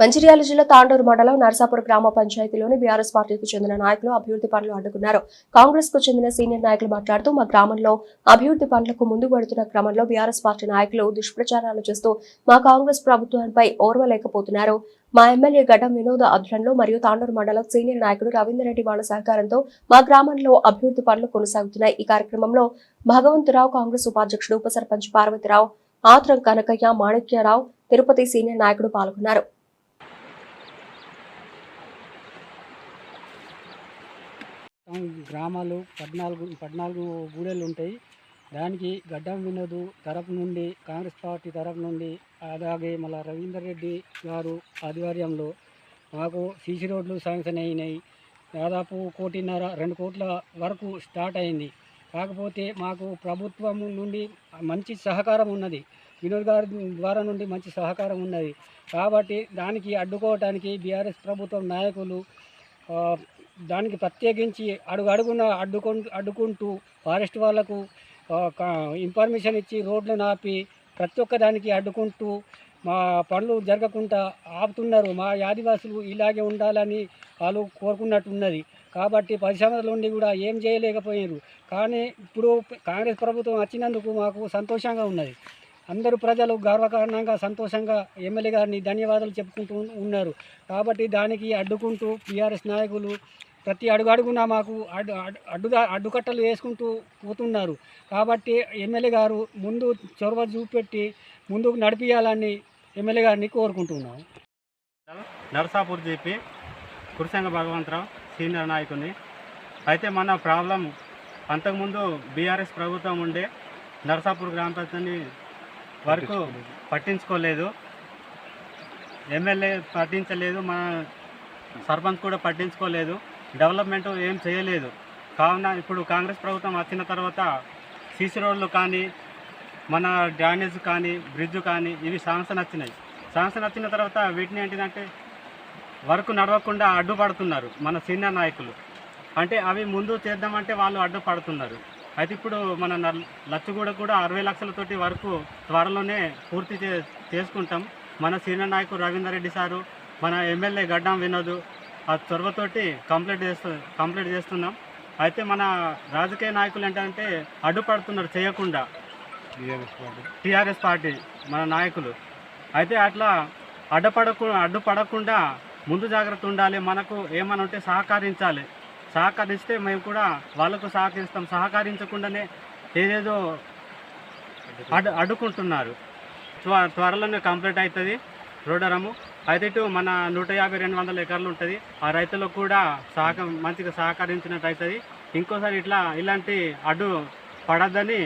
మంచిర్యాల జిల్లా తాండూరు మండలం నర్సాపూర్ గ్రామ పంచాయతీలోని బీఆర్ఎస్ పార్టీకి చెందిన నాయకులు అభివృద్ధి పనులు అడ్డుకున్నారు. కాంగ్రెస్కు చెందిన సీనియర్ నాయకులు మాట్లాడుతూ మా గ్రామంలో అభివృద్ధి పనులకు ముందు పడుతున్న క్రమంలో బీఆర్ఎస్ పార్టీ నాయకులు దుష్ప్రచారాలు చేస్తూ మా కాంగ్రెస్ ప్రభుత్వంపై ఓర్వలేకపోతున్నారు. మా ఎమ్మెల్యే గడ్డం వినోద అధ్వర్యంలో మరియు తాండూరు మండలం సీనియర్ నాయకుడు రవీందర్రెడ్డి వాళ్ళ సహకారంతో మా గ్రామంలో అభివృద్ధి పనులు కొనసాగుతున్నాయి. ఈ కార్యక్రమంలో భగవంతరావు కాంగ్రెస్ ఉపాధ్యక్షుడు ఉప సర్పంచ్ పార్వతిరావు ఆత్రం కనకయ్య మాణిక్యరావు తిరుపతి సీనియర్ నాయకుడు పాల్గొన్నారు. గ్రామాలు పద్నాలుగు పద్నాలుగు గూడెలు ఉంటాయి. దానికి గడ్డం వినోద్. తరపు నుండి కాంగ్రెస్ పార్టీ తరపు నుండి అలాగే మళ్ళీ రవీందర్ రెడ్డి గారు ఆధ్వర్యంలో మాకు సీసీ రోడ్లు శాంక్షన్ అయినాయి. దాదాపు కోటిన్నర రెండు కోట్ల వరకు స్టార్ట్ అయింది. కాకపోతే మాకు ప్రభుత్వం నుండి మంచి సహకారం ఉన్నది. వినోద్ గారి ద్వారా నుండి మంచి సహకారం ఉన్నది. కాబట్టి దానికి అడ్డుకోవటానికి బీఆర్ఎస్ ప్రభుత్వం నాయకులు దానికి ప్రత్యేకించి అడుగు అడుగున అడ్డుకు అడ్డుకుంటూ ఫారెస్ట్ వాళ్ళకు ఇన్ఫర్మేషన్ ఇచ్చి రోడ్లు నాపి ప్రతి ఒక్క దానికి అడ్డుకుంటూ మా పనులు జరగకుండా ఆపుతున్నారు. మా ఆదివాసులు ఇలాగే ఉండాలని వాళ్ళు కోరుకున్నట్టున్నది. కాబట్టి పరిశ్రమల నుండి కూడా ఏం చేయలేకపోయారు కానీ ఇప్పుడు కాంగ్రెస్ ప్రభుత్వం వచ్చినందుకు మాకు సంతోషంగా ఉన్నది. అందరూ ప్రజలు గర్వకారణంగా సంతోషంగా ఎమ్మెల్యే గారిని ధన్యవాదాలు చెప్పుకుంటూ ఉన్నారు. కాబట్టి దానికి అడ్డుకుంటూ టీఆర్ఎస్ నాయకులు ప్రతి అడుగు అడుగున మాకు అడ్డు అడ్డు అడ్డుగా అడ్డుకట్టలు వేసుకుంటూ పోతున్నారు. కాబట్టి ఎమ్మెల్యే గారు ముందు చొరవ చూపెట్టి ముందుకు నడిపించాలని ఎమ్మెల్యే గారిని కోరుకుంటున్నాం. నరసాపూర్ జీపీ కురిసంగ భగవంతరావు సీనియర్ నాయకుని. అయితే మన ప్రాబ్లం అంతకుముందు బీఆర్ఎస్ ప్రభుత్వం ఉండే నరసాపూర్ గ్రామ పంచాయతీని వరకు పట్టించుకోలేదు. ఎమ్మెల్యే పట్టించలేదు మన సర్పంచ్ కూడా పట్టించుకోలేదు. డెవలప్మెంట్ ఏం చేయలేదు. కావున ఇప్పుడు కాంగ్రెస్ ప్రభుత్వం వచ్చిన తర్వాత సీసీ రోడ్లు కానీ మన డ్రైనేజ్ కానీ బ్రిడ్జ్ కానీ ఇవి శాంక్షన్ వచ్చినాయి. శాంక్షన్ వచ్చిన తర్వాత వీటిని ఏంటిదంటే వర్క్ నడవకుండా అడ్డుపడుతున్నారు మన సీనియర్ నాయకులు. అంటే అవి ముందు చేద్దామంటే వాళ్ళు అడ్డుపడుతున్నారు. అయితే ఇప్పుడు మన లచ్చగూడ కూడా అరవై లక్షలతోటి వరకు త్వరలోనే పూర్తి చే చేసుకుంటాం. మన సీనియర్ నాయకుడు రవీందర్ రెడ్డి సారు మన ఎమ్మెల్యే గడ్డం వినోద్ ఆ చొరవతోటి కంప్లీట్ చేస్తు కంప్లీట్ చేస్తున్నాం. అయితే మన రాజకీయ నాయకులు ఏంటంటే అడ్డుపడుతున్నారు చేయకుండా. TRS party. మన నాయకులు. అయితే అట్లా అడ్డుపడకు అడ్డుపడకుండా ముందు జాగ్రత్త ఉండాలి. మనకు ఏమైనా ఉంటే సహకరించాలి. సహకరిస్తే మేము కూడా వాళ్ళకు సహకరిస్తాం. సహకరించకుండానే ఏదేదో అడ్డు అడ్డుకుంటున్నారు. త్వ త్వరలోనే కంప్లీట్ అవుతుంది రోడరము అయితే ఇటు మన నూట యాభై రెండు వందల ఎకరాలు ఉంటుంది. ఆ రైతులకు కూడా సహక మంచిగా సహకరించినట్టు అవుతుంది ఇంకోసారి ఇట్లా ఇలాంటి అడ్డు పడద్దని